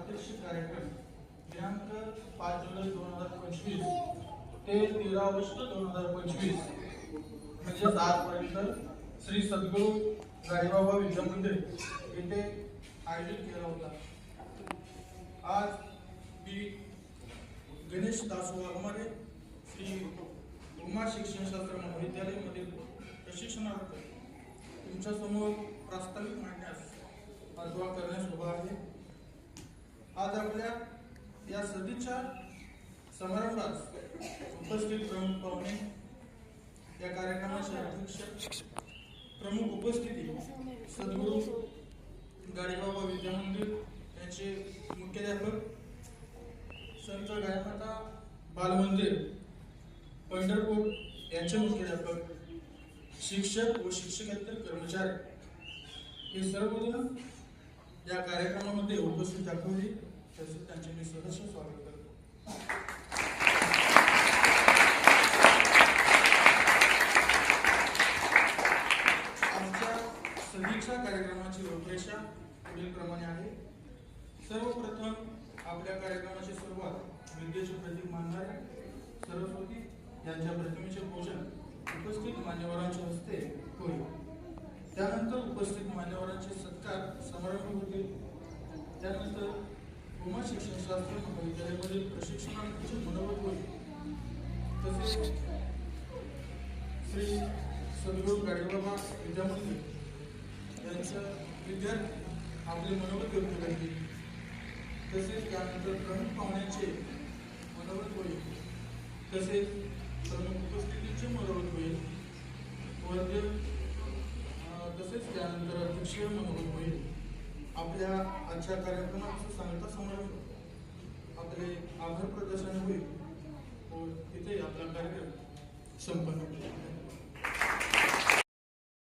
प्रात्यक्षिक कार्यक्रम. दिनांक पाच जुलै दोन हजार पंचवीस ते तेरा ऑगस्ट दोन हजार पंचवीस. म्हणजेच आजपर्यंत श्री सद्गुरू गाडीबाबा विद्या मंदिर येथे आयोजित केला होता. आज मी गणेश दासू वाघमारे श्री उमा शिक्षणशास्त्र महाविद्यालयामधील प्रशिक्षणार्थ तुमच्यासमोर प्रास्ताविक मांडण्यास अथवा करण्यास उभा आहे. आज आपल्या या सदिच्छा समारंभात उपस्थित प्रमुख पाहुणे या कार्यक्रमाचे अध्यक्ष प्रमुख उपस्थिती सद्गुरू गाडीबाबा विद्या मंदिर यांचे मुख्याध्यापक संत गायमाता बालमंदिर पंढरपूर यांचे मुख्याध्यापक शिक्षक व शिक्षकेतर कर्मचारी. हे सर्वजण या कार्यक्रमामध्ये उपस्थित दाखवली. तसेच त्यांचे मी सदस्य स्वागत करतो. आमच्या सदीक्षा कार्यक्रमाची रूपरेषा पुढील प्रमाणे आहे. सर्वप्रथम आपल्या कार्यक्रमाची सुरुवात विद्येचे प्रतीक मानणाऱ्या सरस्वती यांच्या प्रतिमेचे पूजन उपस्थित मान्यवरांच्या हस्ते होईल. त्यानंतर उपस्थित मान्यवरांचे सत्कार समारंभ होतील. त्यानंतर उमा शिक्षणशास्त्र महाविद्यालयामधील प्रशिक्षणार्थीचे मनोगत होईल. तसेच श्री सद्गुरू गाडीबाबा विद्यामंदिर यांच्या विद्यार्थी आपले मनोगत व्यक्त करतील. तसेच त्यानंतर प्रमुख पाहुण्यांचे मनोगत होईल. तसेच प्रमुख उपस्थितीचे मनोगत होईल. वद्य तसेच त्यानंतर अध्यक्षीय म्हणून होईल आपल्या आजच्या कार्यक्रमाचा सांगता समारंभ आपले आभार प्रदर्शन होईल. व इथे आपला कार्यक्रम संपन्न होईल.